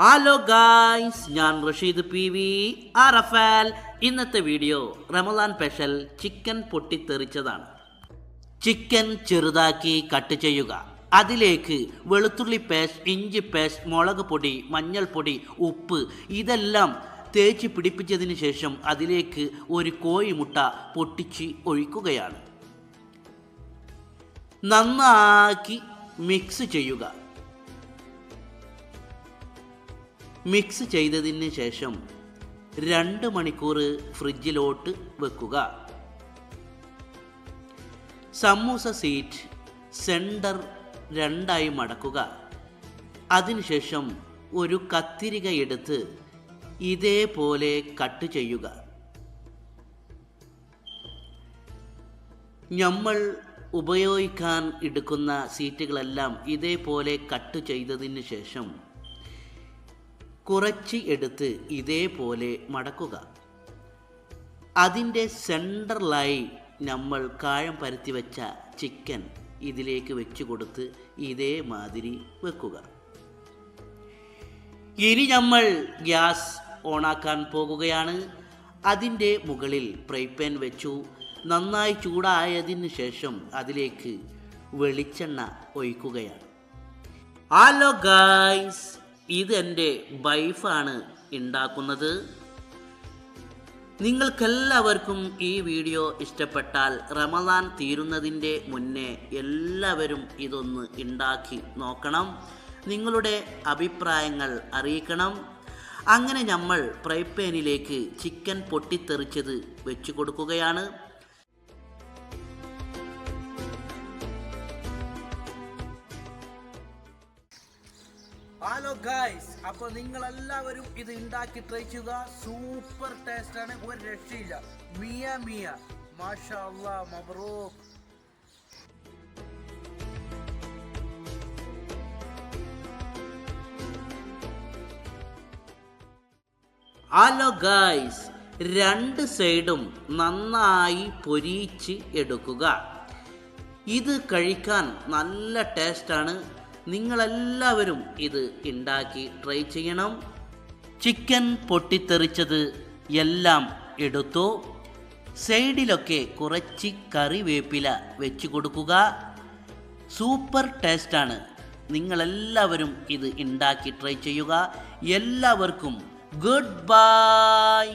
Hello guys ഞാൻ Rasheed P V Arafal. ഇന്നത്തെ video Ramadan special chicken പൊട്ടിത്തെറിച്ചതാണ്. ചിക്കൻ ചെറുതാക്കി കട്ട് ചെയ്യുക. അതിലേക്ക് വെളുത്തുള്ളി പേസ്റ്റ് ഇഞ്ചി പേസ്റ്റ് മുളക് പൊടി മഞ്ഞൾപ്പൊടി ഉപ്പ് ഇതെല്ലാം തേച്ച് പിടിപ്പിച്ചതിന് ശേഷം അതിലേക്ക് ഒരു കോഴിമുട്ട പൊട്ടിച്ച് ഒഴിക്കുകയാണ്. നന്നാക്കി മിക്സ് ചെയ്യുക. മിക്സ് ചെയ്തതിന് ശേഷം രണ്ട് മണിക്കൂർ ഫ്രിഡ്ജിലോട്ട് വെക്കുക. സമൂസ സീറ്റ് സെൻഡർ രണ്ടായി മടക്കുക. അതിനുശേഷം ഒരു കത്തിരിക എടുത്ത് ഇതേപോലെ കട്ട് ചെയ്യുക. നമ്മൾ ഉപയോഗിക്കാൻ എടുക്കുന്ന സീറ്റുകളെല്ലാം ഇതേപോലെ കട്ട് ചെയ്തതിന് ശേഷം കുറച്ച് എടുത്ത് ഇതേപോലെ മടക്കുക. അതിന്റെ സെന്ററിലായി നമ്മൾ കായം പരത്തി വെച്ച ചിക്കൻ ഇതിലേക്ക് വെച്ച് കൊടുത്ത് ഇതേമാതിരി വെക്കുക. ഇനി നമ്മൾ ഗ്യാസ് ഓണാക്കാൻ പോകുകയാണ്. അതിന്റെ മുകളിൽ ഫ്രൈ പാൻ വെച്ചു. നന്നായി ചൂടായതിന് ശേഷം അതിലേക്ക് വെളിച്ചെണ്ണ ഒഴിക്കുകയാണ്. ഹലോ ഗായ്സ് ഇത് എന്റെ വൈഫാണ് ഉണ്ടാക്കുന്നത് നിങ്ങൾക്കെല്ലാവർക്കും ഈ വീഡിയോ ഇഷ്ടപ്പെട്ടാൽ റമദാൻ തീരുന്നതിന്റെ മുന്നേ എല്ലാവരും ഇതൊന്ന് ഉണ്ടാക്കി നോക്കണം. നിങ്ങളുടെ അഭിപ്രായങ്ങൾ അറിയിക്കണം. അങ്ങനെ നമ്മൾ ഫ്രൈ പാനിലേക്ക് ചിക്കൻ പൊട്ടിത്തെറിച്ചത് വെച്ചു കൊടുക്കുകയാണ്. ഹലോ ഗായ്സ് അപ്പൊ നിങ്ങൾ എല്ലാവരും ഇത് ഉണ്ടാക്കി ട്രൈ ചെയ്യുക സൂപ്പർ ടേസ്റ്റ് ആണ്. ഒരു രക്ഷയില്ല. മിയ മിയ. മാഷാ അള്ളാ ഹലോ ഗായ്സ് രണ്ട് സൈഡും നന്നായി പൊരിച്ച് എടുക്കുക. ഇത് കഴിക്കാൻ നല്ല ടേസ്റ്റാണ് നിങ്ങളെല്ലാവരും ഇത് ഉണ്ടാക്കി ട്രൈ ചെയ്യണം. ചിക്കൻ പൊട്ടിത്തെറിച്ചത് എല്ലാം എടുത്തു? സൈഡിലൊക്കെ കുറച്ച് കറിവേപ്പില വെച്ച് കൊടുക്കുക. സൂപ്പർ ടേസ്റ്റാണ് നിങ്ങളെല്ലാവരും ഇത് ഉണ്ടാക്കി ട്രൈ ചെയ്യുക. എല്ലാവർക്കും ഗുഡ് ബൈ